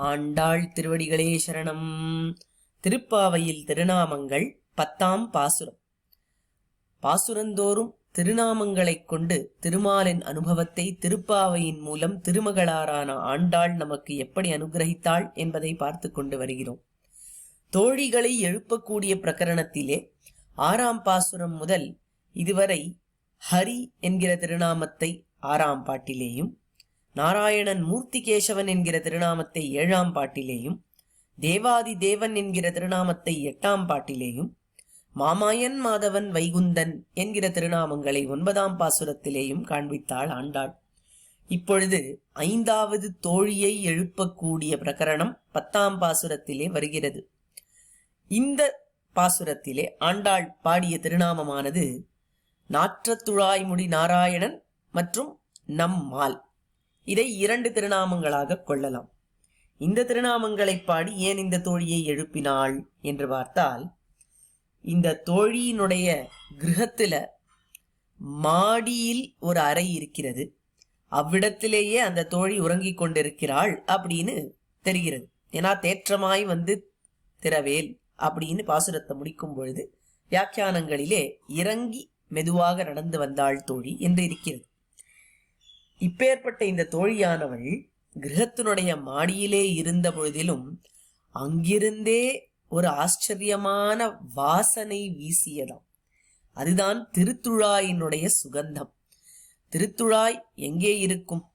ஆண்டாள் திருவடிகளே சரணம். திருப்பாவையில் திருநாமங்கள் பத்தாம் பாசுரம். பாசுரந்தோறும் திருநாமங்களைக் கொண்டு திருமாலின் அனுபவத்தை திருப்பாவையின் மூலம் திருமகளாரான ஆண்டாள் நமக்கு எப்படி அனுகிரகித்தாள் என்பதை பார்த்து கொண்டு வருகிறோம். தோழிகளை எழுப்பக்கூடிய பிரகரணத்திலே ஆறாம் பாசுரம் முதல் இதுவரை ஹரி என்கிற திருநாமத்தை ஆறாம் பாட்டிலேயும் நாராயணன் மூர்த்திகேசவன் என்கிற திருநாமத்தை ஏழாம் பாட்டிலேயும் தேவாதி தேவன் என்கிற திருநாமத்தை எட்டாம் பாட்டிலேயும் மாமாயன் மாதவன் வைகுந்தன் என்கிற திருநாமங்களை ஒன்பதாம் பாசுரத்திலேயும் காண்பித்தாள் ஆண்டாள். இப்பொழுது ஐந்தாவது தோழியை எழுப்பக்கூடிய பிரகரணம் பத்தாம் பாசுரத்திலே வருகிறது. இந்த பாசுரத்திலே ஆண்டாள் பாடிய திருநாமமானது நாற்றத்துழாய்முடி நாராயணன் மற்றும் நம்மால். இதை இரண்டு திருநாமங்களாக கொள்ளலாம். இந்த திருநாமங்களை பாடி ஏன் இந்த தோழியை எழுப்பினாள் என்று பார்த்தால் இந்த தோழியினுடைய கிரகத்துல மாடியில் ஒரு அறை இருக்கிறது. அவ்விடத்திலேயே அந்த தோழி உறங்கிக் கொண்டிருக்கிறாள் அப்படின்னு தெரிகிறது. ஏன்னா தேற்றமாய் வந்து திறவேல் அப்படின்னு பாசுரத்தை முடிக்கும் பொழுது வியாக்கியானங்களிலே இறங்கி மெதுவாக நடந்து வந்தாள் தோழி என்று இருக்கிறது. இப்பேற்பட்ட இந்த தோழியானவள் கிரகத்தினுடைய மாடியிலே இருந்த பொழுதிலும் அங்கிருந்தே ஒரு ஆச்சரியமான வாசனை வீசியதாம். அதுதான் திருத்துழாயினுடைய சுகந்தம். திருத்துழாய் எங்கே இருக்கும்?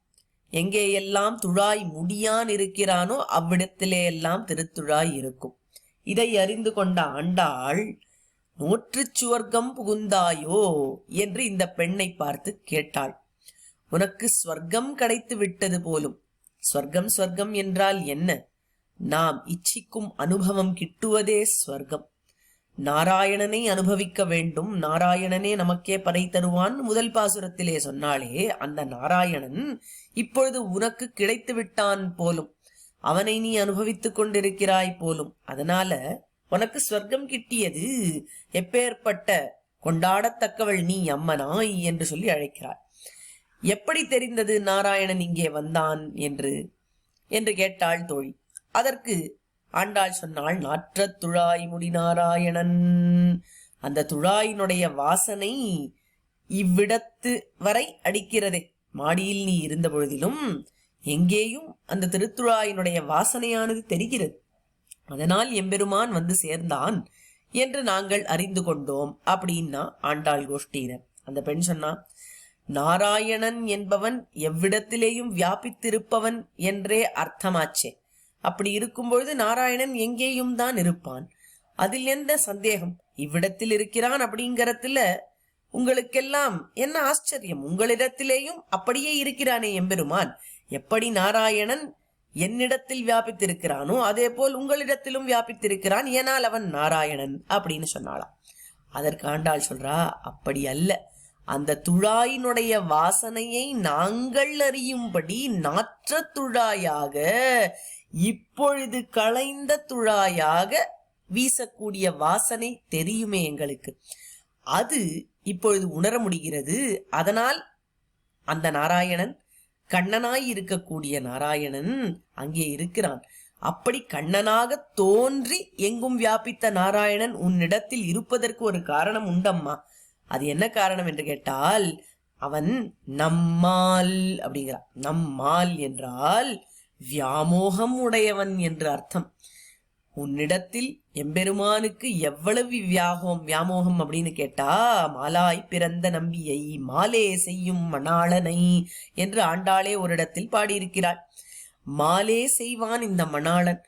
எங்கே எல்லாம் துழாய் முடியான் இருக்கிறானோ அவ்விடத்திலே எல்லாம் திருத்துழாய் இருக்கும். இதை அறிந்து கொண்ட ஆண்டாள் நூற்றுச் சுவர்க்கம் புகுந்தாயோ? என்று இந்த பெண்ணை பார்த்து கேட்டாள். உனக்கு ஸ்வர்க்கம் கிடைத்து விட்டது போலும். ஸ்வர்க்கம் ஸ்வர்க்கம் என்றால் என்ன? நாம் இச்சிக்கும் அனுபவம் கிட்டுவதே ஸ்வர்க்கம். நாராயணனை அனுபவிக்க வேண்டும். நாராயணனே நமக்கே பறை தருவான். முதல் பாசுரத்திலே சொன்னாலே அந்த நாராயணன் இப்பொழுது உனக்கு கிடைத்து விட்டான் போலும். அவனை நீ அனுபவித்துக் கொண்டிருக்கிறாய் போலும். அதனால உனக்கு ஸ்வர்க்கம் கிட்டியது எப்பேற்பட்ட கொண்டாடத்தக்கவள் நீ அம்மனாய் என்று சொல்லி அழைக்கிறாய் எப்படி தெரிந்தது நாராயணன் இங்கே வந்தான் என்று? என்று கேட்டாள் தோழி. அதற்கு ஆண்டாள் சொன்னாள் நாற்ற துழாய் முடி நாராயணன். அந்த துழாயினுடைய வாசனை இவ்விடத்து வரை அடிக்கிறதே. மாடியில் நீ இருந்த பொழுதிலும் எங்கேயும் அந்த திருத்துழாயினுடைய வாசனையானது தெரிகிறது. அதனால் எம்பெருமான் வந்து சேர்ந்தான் என்று நாங்கள் அறிந்து கொண்டோம் அப்படின்னா ஆண்டாள் கோஷ்டியினர் அந்த பெண் சொன்னா நாராயணன் என்பவன் எவ்விடத்திலேயும் வியாபித்திருப்பவன் என்றே அர்த்தமாச்சே. அப்படி இருக்கும்பொழுது நாராயணன் எங்கேயும் தான் இருப்பான். அதில் எந்த சந்தேகம்? இவ்விடத்தில் இருக்கிறான் அப்படிங்கறதுல உங்களுக்கெல்லாம் என்ன ஆச்சரியம்? உங்களிடத்திலேயும் அப்படியே இருக்கிறானே எம்பெருமான். எப்படி நாராயணன் என்னிடத்தில் வியாபித்திருக்கிறானோ அதே போல் உங்களிடத்திலும் வியாபித்திருக்கிறான். ஏனால் அவன் நாராயணன் அப்படின்னு சொன்னாளாம். அதற்கு ஆண்டாள் சொல்றா அப்படி அல்ல. அந்த துழாயினுடைய வாசனையை நாங்கள் அறியும்படி நாற்ற துழாயாக இப்பொழுது களைந்த துழாயாக வீசக்கூடிய வாசனை தெரியுமே எங்களுக்கு. அது இப்பொழுது உணர முடிகிறது. அதனால் அந்த நாராயணன் கண்ணனாய் இருக்கக்கூடிய நாராயணன் அங்கே இருக்கிறான். அப்படி கண்ணனாக தோன்றி எங்கும் வியாபித்த நாராயணன் உன்னிடத்தில் இருப்பதற்கு ஒரு காரணம் உண்டம்மா. அது என்ன காரணம் என்று கேட்டால் அவன் நம்மால் அப்படிங்கிறான். நம்மால் என்றால் வியாமோகம் உடையவன் என்று அர்த்தம். உன்னிடத்தில் எம்பெருமானுக்கு எவ்வளவு வியாகம் வியாமோகம் அப்படின்னு கேட்டா மாலாய் பிறந்த நம்பியை மாலே செய்யும் மணாளனை என்று ஆண்டாளே ஒரு இடத்தில் பாடியிருக்கிறாள். மாலே செய்வான் இந்த மணாளன்.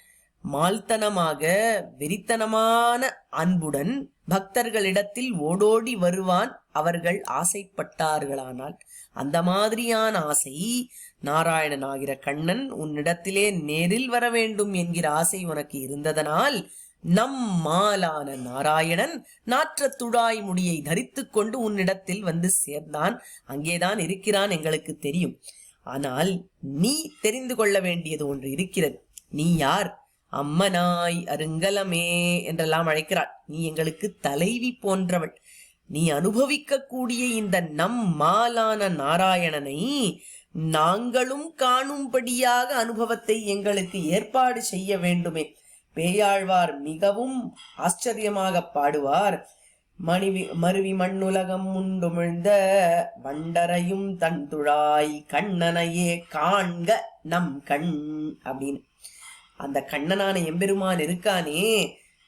மால்தனமாக வெறித்தனமான அன்புடன் பக்தர்களிடத்தில் ஓடோடி வருவான் அவர்கள் ஆசைப்பட்டார்களானால். அந்த மாதிரியான ஆசை நாராயணன் ஆகிற கண்ணன் உன்னிடத்திலே நேரில் வர வேண்டும் என்கிற ஆசை உனக்கு இருந்ததனால் நம் மாலான நாராயணன் நாற்ற துழாய் முடியை தரித்து கொண்டு உன்னிடத்தில் வந்து சேர்ந்தான். அங்கேதான் இருக்கிறான் எங்களுக்கு தெரியும். ஆனால் நீ தெரிந்து கொள்ள வேண்டியது ஒன்று இருக்கிறது. நீ யார்? அம்மனாய் அருங்கலமே என்றெல்லாம் அழைக்கிறாள். நீ எங்களுக்கு தலைவி போன்றவள். நீ அனுபவிக்கக்கூடிய இந்த நம் மாலான நாராயணனை நாங்களும் காணும்படியாக அனுபவத்தை எங்களுக்கு ஏற்பாடு செய்ய வேண்டுமே. பேயாழ்வார் மிகவும் ஆச்சரியமாக பாடுவார். மணிவி மருவி மண்ணுலகம் உண்டுமிழ்ந்த வண்டரையும் தன் துழாய் கண்ணனையே காண்க நம் கண் அப்படின்னு. அந்த கண்ணனான எம்பெருமான் இருக்கானே.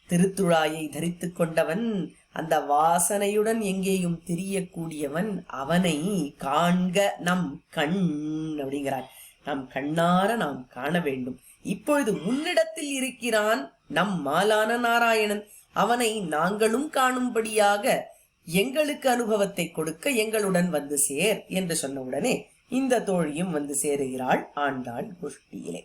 திருத்துழாயை தரித்துக் கொண்டவன் அந்த வாசனையுடன் எங்கேயும் தெரியக்கூடியவன் அவனை காண்க நம் கண் அப்படிங்கிறார். நம் கண்ணார நாம் காண வேண்டும். இப்பொழுது முன்னிடத்தில் இருக்கிறான் நம் மாலான நாராயணன். அவனை நாங்களும் காணும்படியாக எங்களுக்கு அனுபவத்தை கொடுக்க எங்களுடன் வந்து சேர் என்று சொன்ன உடனே இந்த தோழியும் வந்து சேருகிறாள் ஆண்டாள் குஷ்டியிலே.